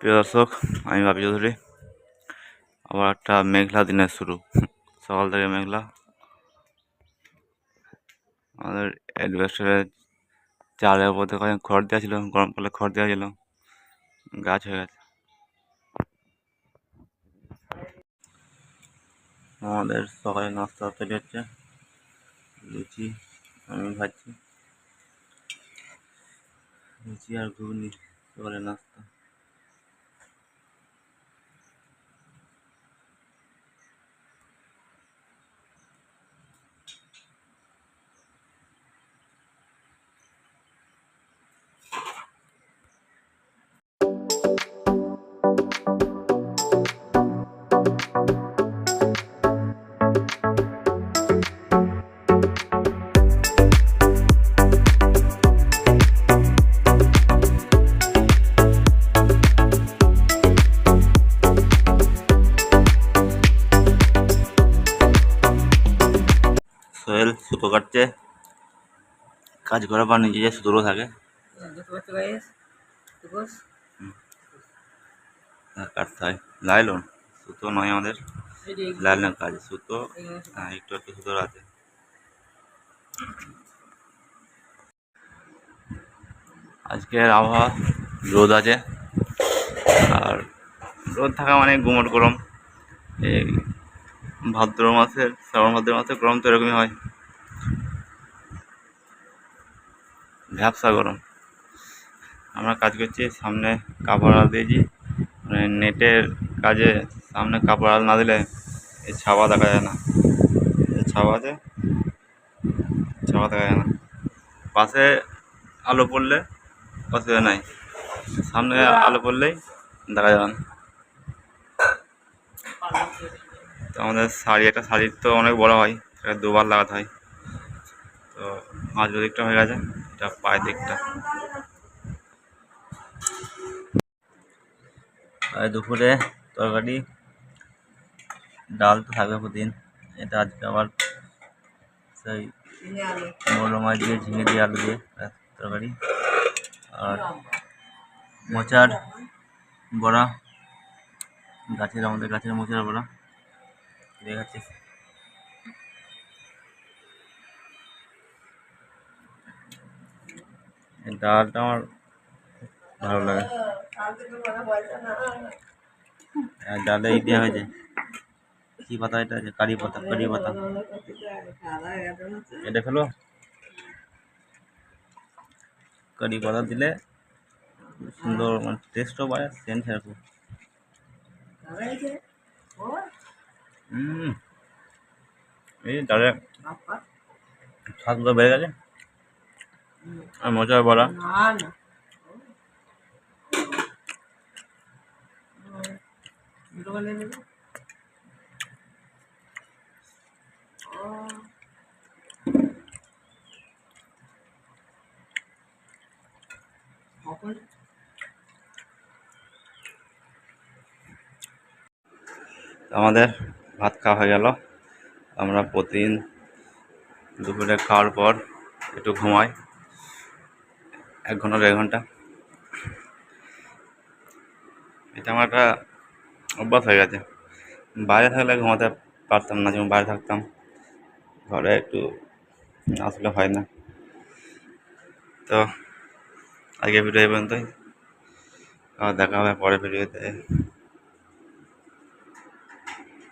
প্রিয় দর্শক, আমি বাপি চৌধুরী। আবার একটা মেঘলা দিনের শুরু। সকাল থেকে মেঘলা। আমাদের অ্যাডভেস্টারের চালের উপর থেকে খড় দেওয়া ছিল, গরম গরমকালে খড় দেওয়া ছিল। গাছ হয়ে গেছে। আমাদের সকালে নাস্তা তৈরি হচ্ছে। লুচি আমি খাচ্ছি। লুচি আর ঘুগনি। সকালে নাস্তা। সুতো কাটছে। কাজ করা বা নিজে যে সুতোগুলো থাকে। কাটতে হয়। লাইলন সুতো নয় আমাদের। লাইলনের কাজ, সুতো হ্যাঁ একটু একটু সুতোর আছে। আজকের আবহাওয়া, রোদ আছে। আর রোদ থাকা মানে গুমট গরম। এই ভাদ্র মাসের, শ্রাবণ ভাদ্র মাসের গরম তো এরকমই হয়। ভ্যাবসা গরম। আমরা কাজ করছি সামনে কাপড় আল দিয়েছি। মানে নেটের কাজে সামনে কাপড় আল না দিলে এই ছাওয়া দেখা যায় না। ছাওয়া আছে, ছাওয়া দেখা যায় না। পাশে আলো পড়লে অসুবিধা নাই। সামনে আলো পড়লেই দেখা যাবে না। তো আমাদের শাড়ি, একটা শাড়ির তো অনেক বড় হয়, সেটা দুবার লাগাতে হয়। তো মাঝ দিকটা হয়ে গেছে। এটা পায়ের দিকটা। দুপুরে তরকারি, ডাল তো থাকবে প্রতিদিন। এটা আজকে আবার সেই ঝিঙে মাছ দিয়ে, ঝিঙে দিয়ে, আলু দিয়ে তরকারি। আর মোচার বড়া, গাছের, আমাদের গাছের মোচার বড়া। দেখাচ্ছি। এই ডালটা আমার ভালো লাগে ডালে এই দেওয়া হয়েছে, কী পাতা এটা আছে কারি পাতা কারি পাতা? এটা ফেলো কারি পাতা দিলে সুন্দর মানে টেস্টও বাড়ে সেন্ট সেরকম এই ডালে স্বাদগুলো বেড়ে গেছে। আর বড়া নেবে কখন আমাদের ভাত খাওয়া হয়ে গেল। আমরা প্রতিদিন দুপুরে খাওয়ার পর একটু ঘুমাই। এক ঘণ্টা দেড় ঘণ্টা। এটা আমার একটা অভ্যাস হয়ে গেছে। বাইরে থাকলে ঘুমাতে পারতাম না, যেমন বাইরে থাকতাম। ঘরে একটু আসলে হয় না। তো আজকে ভিডিও এই পর্যন্তই। দেখা হবে পরে ভিডিওতে।